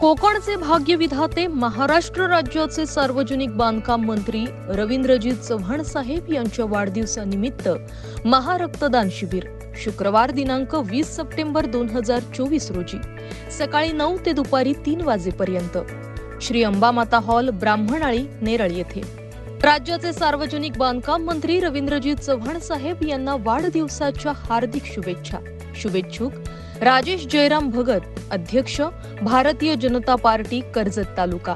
कोकणचे भाग्यविधाते महाराष्ट्र राज्याचे सार्वजनिक बांधकाम मंत्री रवींद्रजीत चव्हाण साहेब यांच्या वाढदिवसानिमित्त महारक्तदान शिबिर शुक्रवार दिनांक वीस सप्टेंबर दोन हजार चोवीस रोजी सकाळी नऊ ते दुपारी तीन वाजेपर्यंत. श्री अंबामाता हॉल ब्राह्मणाळी नेरळ येथे. राज्याचे सार्वजनिक बांधकाम मंत्री रवींद्रजीत चव्हाण साहेब यांना वाढदिवसाच्या हार्दिक शुभेच्छा. शुभेच्छुक राजेश जयराम भगत अध्यक्ष भारतीय जनता पार्टी कर्जत तालुका.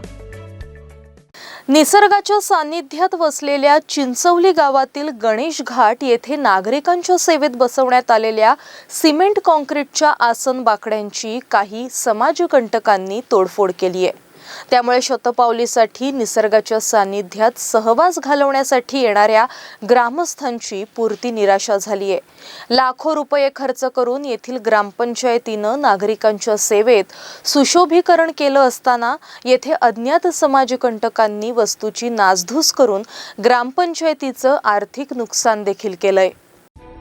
निसर्गाच्या सान्निध्यात वसलेल्या चिंचवली गावातील गणेश घाट येथे नागरिकांच्या सेवेत बसवण्यात आलेल्या सिमेंट कॉन्क्रीटच्या आसन बाकड्यांची काही समाजकंटकांनी तोडफोड केली आहे. त्यामुळे शतपावलीसाठी निसर्गाच्या सान्निध्यात सहवास घालवण्यासाठी येणाऱ्या ग्रामस्थांची पुरती निराशा झाली आहे. लाखो रुपये खर्च करून येथील ग्रामपंचायतीनं नागरिकांच्या सेवेत सुशोभीकरण केलं असताना येथे अज्ञात समाजकंटकांनी वस्तूची नासधूस करून ग्रामपंचायतीचं आर्थिक नुकसान देखील केलंय.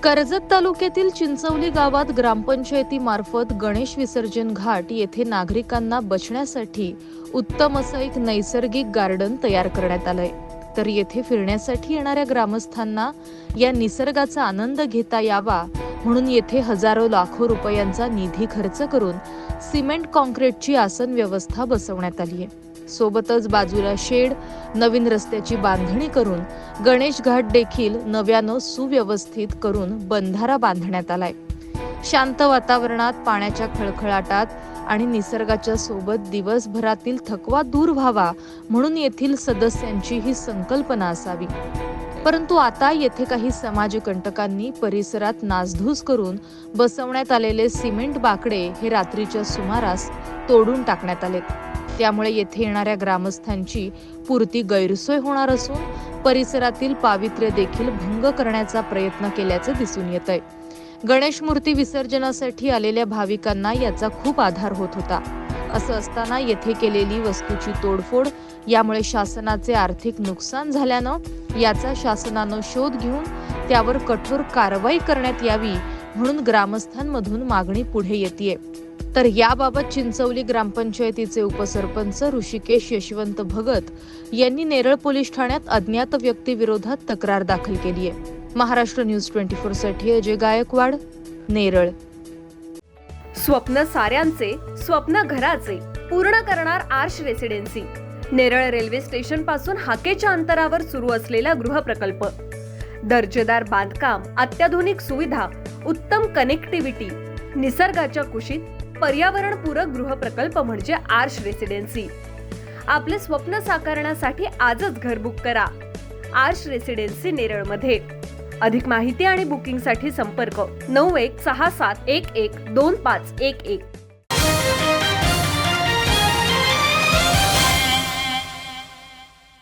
कर्जत तालुक्यातील चिंचवली गावात ग्रामपंचायतीमार्फत गणेश विसर्जन घाट येथे नागरिकांना बसण्यासाठी उत्तम असं एक नैसर्गिक गार्डन तयार करण्यात आलंय. तर येथे फिरण्यासाठी येणाऱ्या ग्रामस्थांना या निसर्गाचा आनंद घेता यावा म्हणून येथे हजारो लाखो रुपयांचा निधी खर्च करून सिमेंट कॉन्क्रीटची आसन व्यवस्था बसवण्यात आली आहे. सोबतच बाजूला शेड नवीन रस्त्याची बांधणी करून गणेश घाट देखील नव्यानं सुव्यवस्थित करून बंधारा बांधण्यात आलाय. शांत वातावरणात पाण्याच्या खळखळाटात आणि निसर्गाच्या सोबत दिवसभरातील थकवा दूर व्हावा म्हणून येथील सदस्यांची ही संकल्पना असावी. परंतु आता येथे काही समाजकंटकांनी परिसरात नासधूस करून बसवण्यात आलेले सिमेंट बाकडे हे रात्रीच्या सुमारास तोडून टाकण्यात आलेत. त्यामुळे येथे येणाऱ्या ग्रामस्थांची पुरती गैरसोय होणार असून परिसरातील पावित्र्य देखील भंग करण्याचा प्रयत्न केल्याचे दिसून येत आहे गणेश मूर्ती विसर्जनासाठी आलेल्या भाविकांना याचा खूप आधार होत होता. असं असताना येथे केलेली वस्तूची तोडफोड यामुळे शासनाचे आर्थिक नुकसान झाल्यानं याचा शासनानं शोध घेऊन त्यावर कठोर कारवाई करण्यात यावी म्हणून ग्रामस्थांमधून मागणी पुढे येते तर याबाबत चिंचवली ग्रामपंचायतीचे उपसरपंच ऋषिकेश यशवंत भगत यांनी नेरळ पोलीस ठाण्यात अज्ञात व्यक्तीविरोधात तक्रार दाखल केली आहे. महाराष्ट्र न्यूज ट्वेंटी फोरसाठी अजय गायकवाड नेरळ. स्वप्न साऱ्यांचे स्वप्न घराचे पूर्ण करणार आर्श रेसिडेन्सी. नेरळ रेल्वे स्टेशनपासून हाकेच्या अंतरावर सुरू असलेला गृहप्रकल्प. दर्जेदार बांधकाम अत्याधुनिक सुविधा उत्तम कनेक्टिव्हिटी निसर्गाच्या कुशीत पर्यावरणपूरक गृहप्रकल्प म्हणजे आर्श रेसिडेन्सी. आपले स्वप्न साकारण्यासाठी आजच घर बुक करा. आर्श रेसिडेन्सी नेरळमध्ये. अधिक माहिती आणि बुकिंगसाठी संपर्क नऊ एक सहा सात एक एक दोन पाच एक एक.